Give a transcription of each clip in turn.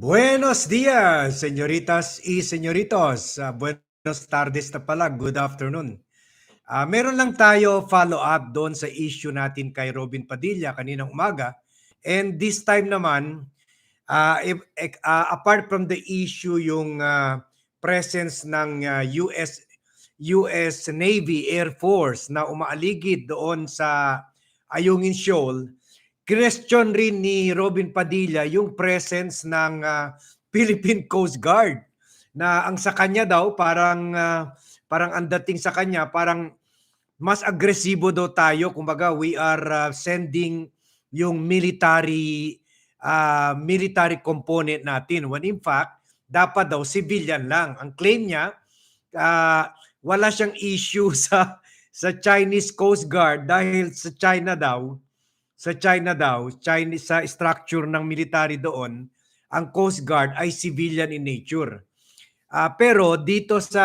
Buenos días, señoritas y señoritos. Ah, buenos tardes na pala. Good afternoon. Ah, meron lang tayo follow-up doon sa issue natin kay Robin Padilla kaninang umaga. And this time naman, ah, if- ah, apart from the issue yung ah, presence ng ah, US US Navy Air Force na umaaligid doon sa Ayungin Shoal, question rin ni Robin Padilla yung presence ng ah, Philippine Coast Guard na ang sa kanya daw parang ah, parang ang dating sa kanya parang mas agresibo daw tayo. Kumbaga we are ah, sending yung military ah, military component natin when in fact dapat daw civilian lang. Ang claim niya ah, wala siyang issue sa sa Chinese Coast Guard dahil sa China daw sa China daw, Chinese sa structure ng military doon, ang Coast Guard ay civilian in nature. Ah, pero dito sa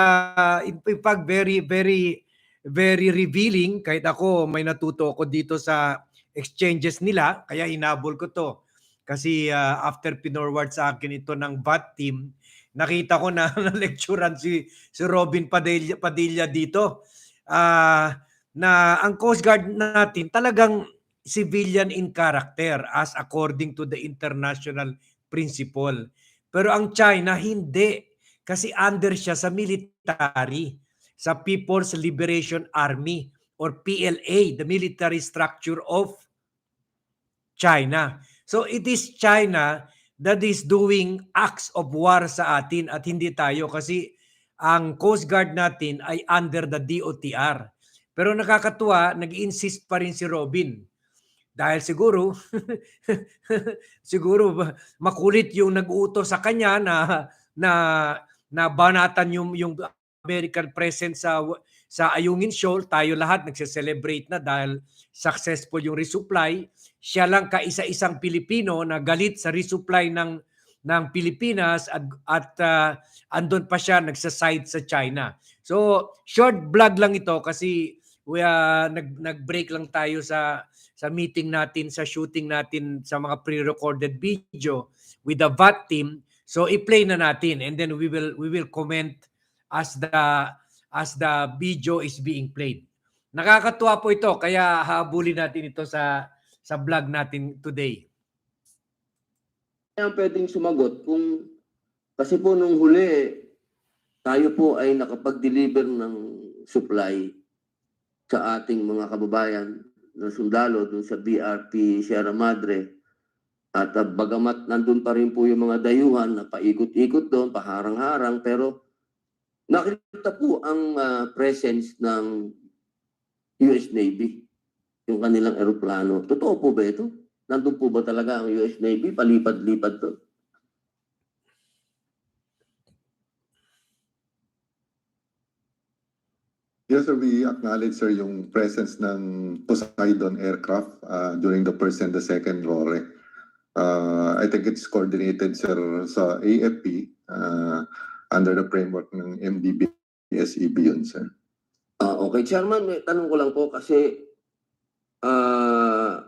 in, fact very very very revealing kahit ako may natuto ako dito sa exchanges nila kaya inabol ko to kasi ah, after pinorward sa akin ito ng VAT team nakita ko na na-lecturean si si Robin Padilla, Padilla dito ah, na ang Coast Guard natin talagang civilian in character as according to the international principle. Pero ang China hindi kasi under siya sa military, sa People's Liberation Army or PLA, the military structure of China. So it is China that is doing acts of war sa atin at hindi tayo kasi ang Coast Guard natin ay under the DOTR. Pero nakakatuwa, nag-insist pa rin si Robin. Dahil siguro, siguro makulit yung nag-uutos sa kanya na na na banatan yung yung American presence sa sa Ayungin Shoal. Tayo lahat nagse-celebrate na dahil successful yung resupply. Siya lang kaisa-isang Pilipino na galit sa resupply ng ng Pilipinas at at ah, andun pa siya nagsa-side sa China. So, short vlog lang ito kasi we ah, nag nag-break lang tayo sa sa meeting natin, sa shooting natin sa mga pre-recorded video with the VAT team. So i-play na natin and then we will we will comment as the as the video is being played. Nakakatuwa po ito kaya habulin natin ito sa sa vlog natin today. ang pwedeng sumagot kung kasi po nung huli tayo po ay nakapag-deliver ng supply sa ating mga kababayan na sundalo dun sa BRP Sierra Madre at uh, bagamat nandun pa rin po yung mga dayuhan na paikot-ikot doon, paharang-harang pero nakita po ang ah, presence ng US Navy yung kanilang eroplano. Totoo po ba ito? Nandun po ba talaga ang US Navy? Palipad-lipad to. Yes, sir. We acknowledge, sir, yung presence ng Poseidon aircraft uh, during the first and the second RORE. Uh, I think it's coordinated, sir, sa AFP uh, under the framework ng MDB SEB yun, sir. Ah, okay, Chairman, may tanong ko lang po kasi ah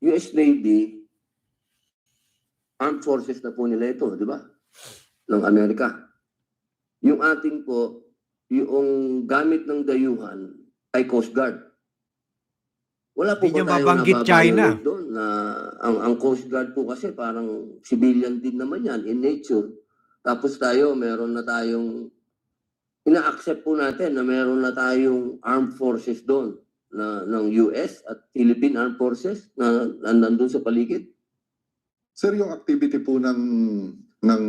US Navy, armed forces na po nila ito, di ba? Ng Amerika. Yung ating po, yung gamit ng dayuhan ay Coast Guard. Wala po Hindi ba tayong mabanggit China. doon na ang, ang Coast Guard po kasi parang civilian din naman yan in nature. Tapos tayo, meron na tayong ina-accept po natin na meron na tayong armed forces doon na ng US at Philippine Armed Forces na, na nandun sa paligid. Sir, yung activity po ng ng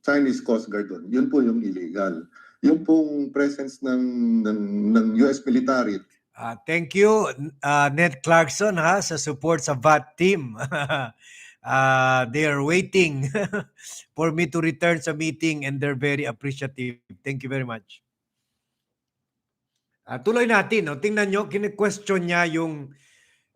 Chinese Coast Guard doon, yun po yung illegal. Yung pong presence ng ng, ng US military, Ah, thank you ah, Ned Clarkson ha sa support sa VAT team. Ah, they are waiting for me to return sa meeting and they're very appreciative. Thank you very much. Ah, tuloy natin, no? tingnan nyo, kine-question niya yung,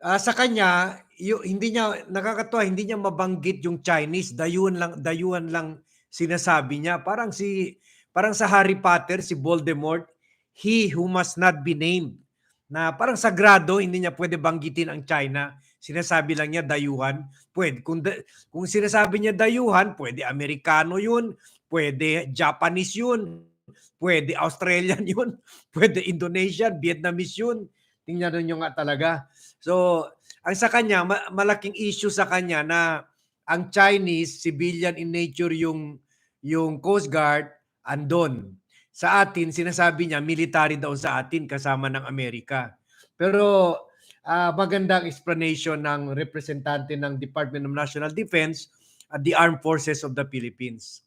ah, sa kanya, yung, hindi niya, nakakatuwa, hindi niya mabanggit yung Chinese, dayuhan lang, dayuhan lang sinasabi niya. Parang si, parang sa Harry Potter, si Voldemort, he who must not be named, na parang sagrado, hindi niya pwede banggitin ang China. Sinasabi lang niya dayuhan. Pwede kung da- kung sinasabi niya dayuhan, pwede Amerikano 'yun, pwede Japanese 'yun, pwede Australian 'yun, pwede Indonesian, Vietnamese 'yun. Tingnan niyo nga talaga. So, ang sa kanya ma- malaking issue sa kanya na ang Chinese civilian in nature yung yung Coast Guard andon. Sa atin sinasabi niya military daw sa atin kasama ng Amerika. Pero ah, magandang explanation ng representante ng Department of National Defense at the Armed Forces of the Philippines.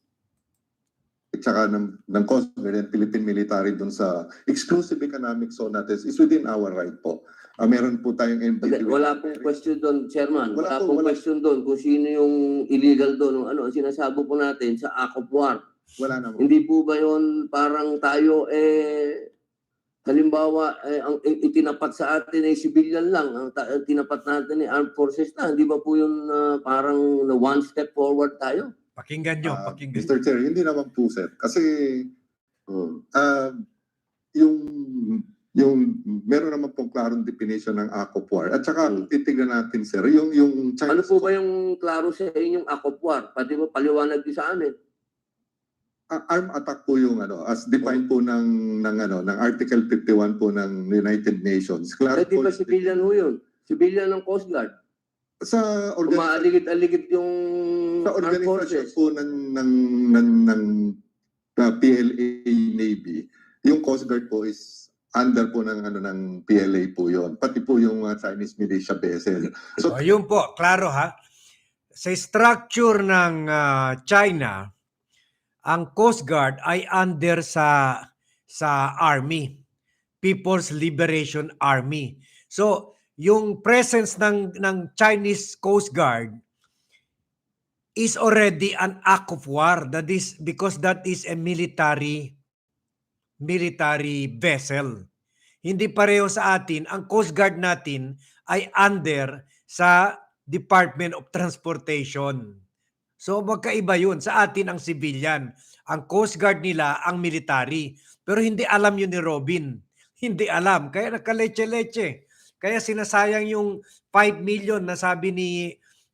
At saka ng, ng Coast Guard and Philippine Military dun sa exclusive economic zone natin is within our right po. Ah, meron po tayong Wala, MDP. wala pong question doon, Chairman. Wala, Wala po, pong wala. question doon kung sino yung illegal doon. Ano, ang sinasabo po natin sa Act of War. Wala naman. Hindi po ba yon parang tayo eh halimbawa eh, ang itinapat sa atin ay civilian lang ang tinapat natin ay armed forces na hindi ba po yun ah, parang na one step forward tayo Pakinggan nyo, Ah, pakinggan. Mr. Chair, hindi naman po sir. Kasi ah, yung yung meron naman pong klarong definition ng Act of War. At saka Hmm. titignan natin sir, yung yung Chinese ano po ba yung klaro sa inyong Act of War pati mo paliwanag din sa amin arm attack po yung ano as defined po ng ng ano ng Article 51 po ng United Nations. Klaro eh di po ba civilian ho yun civilian ng Coast Guard sa organi- umaaligid-aligid yung sa armed organization forces po ng ng ng, ng uh, PLA Navy, yung Coast Guard po is under po ng ano ng PLA po yon pati po yung uh, Chinese militia vessel. So O, yun po, klaro ha. Sa structure ng ah, China, ang Coast Guard ay under sa sa army, People's Liberation Army. So, yung presence ng ng Chinese Coast Guard is already an act of war. That is because that is a military military vessel. Hindi pareho sa atin, ang Coast Guard natin ay under sa Department of Transportation. So magkaiba yun. Sa atin ang civilian. Ang Coast Guard nila ang military. Pero hindi alam yun ni Robin. Hindi alam. Kaya nakaleche-leche. Kaya sinasayang yung 5 million na sabi ni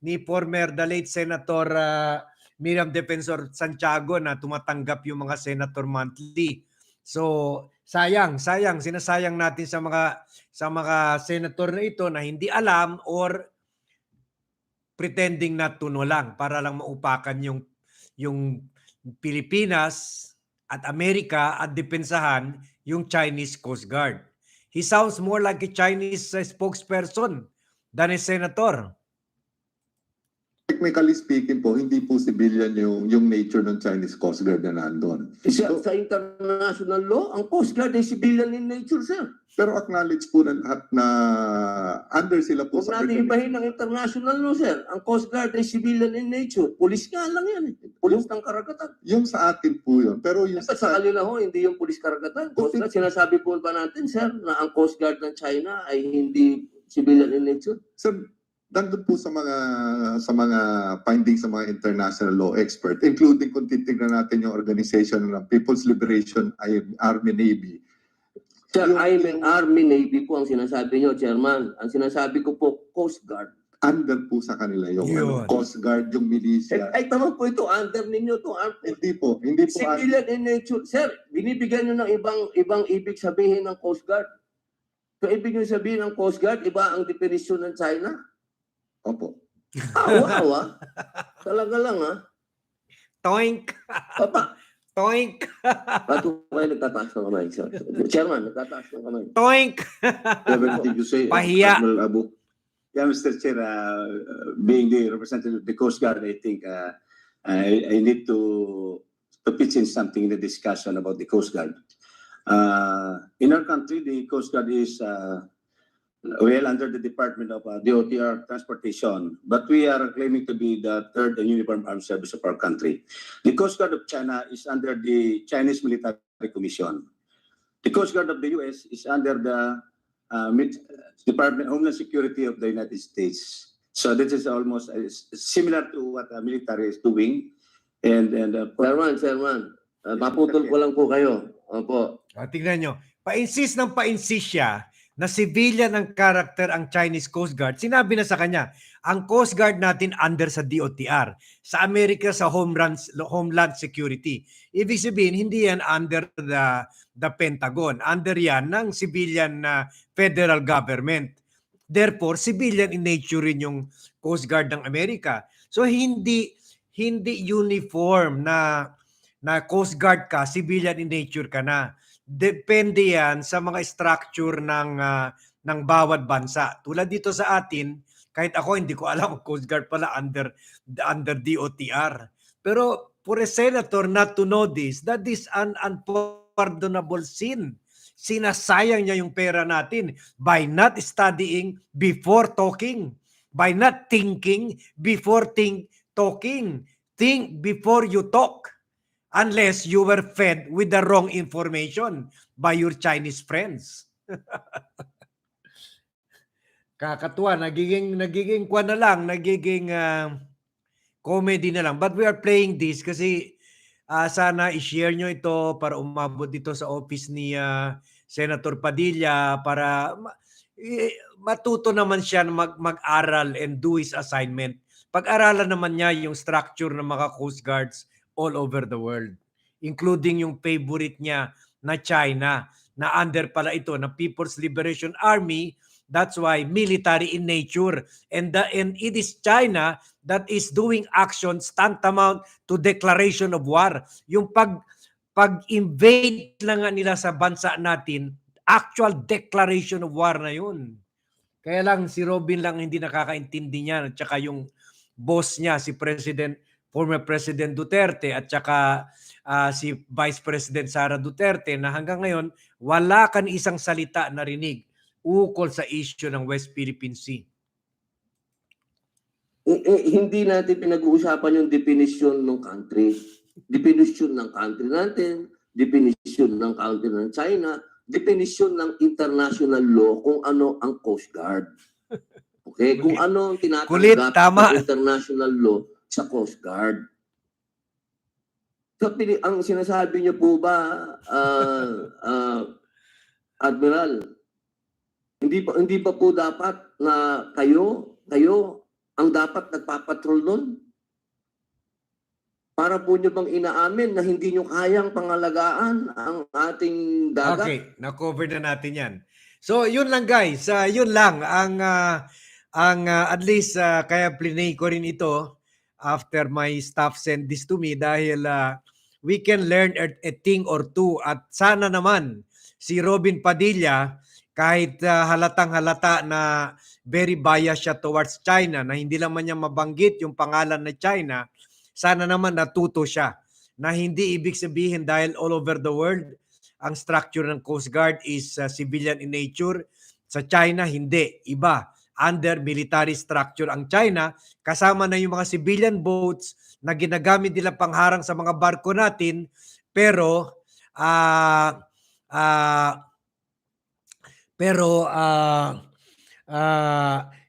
ni former the late Senator ah, Miriam Defensor Santiago na tumatanggap yung mga senator monthly. So, sayang, sayang, sinasayang natin sa mga sa mga senator na ito na hindi alam or pretending not to know lang para lang maupakan yung yung Pilipinas at Amerika at depensahan yung Chinese Coast Guard. He sounds more like a Chinese spokesperson than a senator. Technically speaking po, hindi po civilian yung yung nature ng Chinese Coast Guard na nandun. sa, sa international law ang Coast Guard ay civilian in nature sir Pero acknowledge po ng lahat na under sila po Huwag sa natin ibahin ng international law, sir. Ang Coast Guard ay civilian in nature. Pulis nga lang yan. eh. Pulis ng karagatan. Yung sa atin po yun. Pero yung Dapat sa kanila ho, hindi yung pulis karagatan. Coast Guard, sinasabi po ba natin, sir, na ang Coast Guard ng China ay hindi civilian in nature? Sir, nandun po sa mga sa mga findings sa mga international law expert, including kung titignan natin yung organization ng People's Liberation Army Navy. Sir, Yung- I'm an Army Navy po ang sinasabi nyo, Chairman. Ang sinasabi ko po, Coast Guard. Under po sa kanila yung Yun. ano, Coast Guard, yung Eh, militia. ay, tama po ito, under ninyo to Armed Hindi po, hindi po. Civilian in nature. Sir, binibigyan nyo ng ibang ibang ibig sabihin ng Coast Guard. So, ibig nyo sabihin ng Coast Guard, iba ang definition ng China? Opo. Awa-awa. Talaga lang, ha? Toink! Papa, Toink! ba't po kayo nagtataas ng kamay? sir? Chairman, nagtataas ng kamay. Toink! Everything you say, Pahiya. Admiral Abu. Yeah, Mr. Chair, uh, uh, being the representative of the Coast Guard, I think uh, I, I need to, to pitch in something in the discussion about the Coast Guard. Uh, in our country, the Coast Guard is uh, well under the Department of uh, DOTR Transportation, but we are claiming to be the third uniform armed service of our country. The Coast Guard of China is under the Chinese Military Commission. The Coast Guard of the U.S. is under the uh, Department of Homeland Security of the United States. So this is almost uh, similar to what the military is doing. And, and uh, Chairman, Chairman, uh, maputol ko lang po kayo. Opo. O, tingnan nyo. Pa-insist ng pa-insist siya na civilian ang character ang Chinese Coast Guard, sinabi na sa kanya, ang Coast Guard natin under sa DOTR. Sa Amerika sa Homeland, Homeland Security. Ibig sabihin, hindi yan under the, the Pentagon. Under yan ng civilian na federal government. Therefore, civilian in nature rin yung Coast Guard ng Amerika. So hindi hindi uniform na na Coast Guard ka, civilian in nature ka na. Depende yan sa mga structure ng ah, ng bawat bansa. Tulad dito sa atin, kahit ako hindi ko alam kung Coast Guard pala under under DOTR. Pero for a senator not to know this, that is an unpardonable sin. Sinasayang niya yung pera natin by not studying before talking, by not thinking before think talking. Think before you talk unless you were fed with the wrong information by your Chinese friends. Kakatuwa, nagiging nagiging kwa na lang, nagiging ah, comedy na lang. But we are playing this kasi ah, sana i-share nyo ito para umabot dito sa office ni ah, Senator Padilla para ma- matuto naman siya mag, mag-aral and do his assignment. Pag-aralan naman niya yung structure ng mga Coast Guards all over the world. Including yung favorite niya na China na under pala ito na People's Liberation Army. That's why military in nature. And, the, and it is China that is doing actions tantamount to declaration of war. Yung pag pag-invade lang nila sa bansa natin, actual declaration of war na yun. Kaya lang si Robin lang hindi nakakaintindi niya at saka yung boss niya si President former President Duterte at saka ah, si Vice President Sara Duterte na hanggang ngayon wala kan isang salita na rinig ukol sa issue ng West Philippine Sea. Eh, eh, hindi natin pinag-uusapan yung definition ng country. Definition ng country natin, definition ng country ng China, definition ng international law kung ano ang Coast Guard. Okay, kung ano ang tinatanggap ng international law sa Coast Guard. So, ang sinasabi niyo po ba, ah, ah, Admiral, hindi pa hindi pa po dapat na kayo kayo ang dapat nagpapatrol doon? Para po nyo bang inaamin na hindi nyo kayang pangalagaan ang ating dagat? Okay, na-cover na natin 'yan. So, yun lang guys, Ah, yun lang ang ah, ang ah, at least ah, kaya plinay ko rin ito after my staff send this to me dahil ah, we can learn a, a thing or two at sana naman si Robin Padilla kahit ah, halatang halata na very biased siya towards China na hindi lang man niya mabanggit yung pangalan na China, sana naman natuto siya na hindi ibig sabihin dahil all over the world ang structure ng Coast Guard is uh, civilian in nature. Sa China, hindi. Iba. Under military structure ang China. Kasama na yung mga civilian boats na ginagamit nila pangharang sa mga barko natin. Pero, ah ah pero,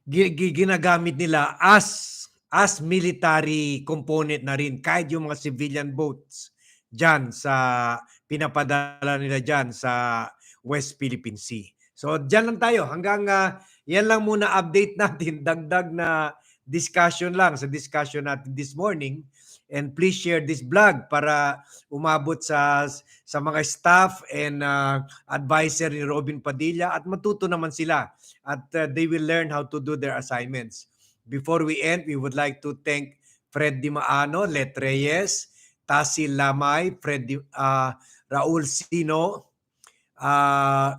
gi- gi- ginagamit nila as as military component na rin kahit yung mga civilian boats dyan sa pinapadala nila dyan sa West Philippine Sea. So dyan lang tayo hanggang ah, yan lang muna update natin dagdag na discussion lang sa discussion natin this morning and please share this vlog para umabot sa sa mga staff and ah, advisor ni Robin Padilla at matuto naman sila at uh, they will learn how to do their assignments. Before we end, we would like to thank Fred Di Maano, Let Reyes, Tasil Lamay, Fred ah, Raul Sino, ah,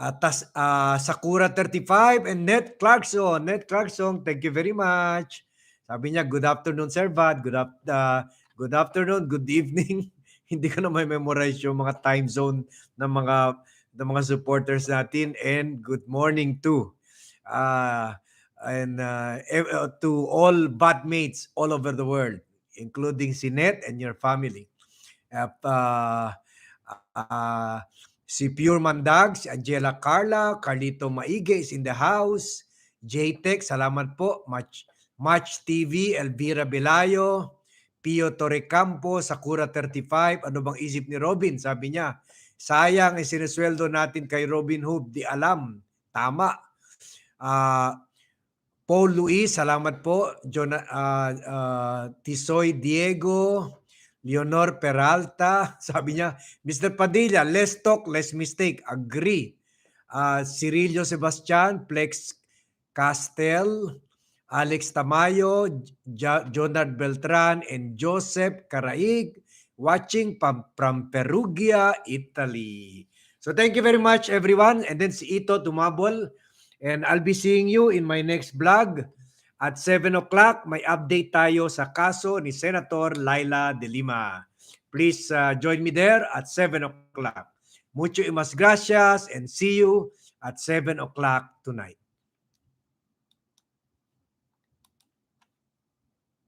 ah, Tas, ah, Sakura 35, and Ned Clarkson. Ned Clarkson, thank you very much. Sabi niya, good afternoon, Sir Vad. Good, up, ah, good afternoon, good evening. Hindi ko na may memorize yung mga time zone ng mga ng mga supporters natin and good morning too. Uh, and uh, uh, to all batmates all over the world, including Sinet and your family. At, uh, uh, si Pure Mandag, si Angela Carla, Carlito Maige is in the house. JTech, salamat po. Match, Match TV, Elvira Belayo, Pio Torrecampo, Sakura 35. Ano bang isip ni Robin? Sabi niya, Sayang, eh, sinesweldo natin kay Robin Hood, di alam. Tama. Ah, Paul Luis, salamat po. John, ah, ah, Tisoy Diego, Leonor Peralta, sabi niya, Mr. Padilla, less talk, less mistake. Agree. Ah, Cirilio Sebastian, Plex Castel, Alex Tamayo, Jonard Beltran, and Joseph Caraig, watching from, from Perugia, Italy. So thank you very much, everyone. And then si Ito Tumabol. And I'll be seeing you in my next vlog. At 7 o'clock, may update tayo sa kaso ni Senator Laila De Lima. Please uh, join me there at 7 o'clock. Mucho y mas gracias and see you at 7 o'clock tonight.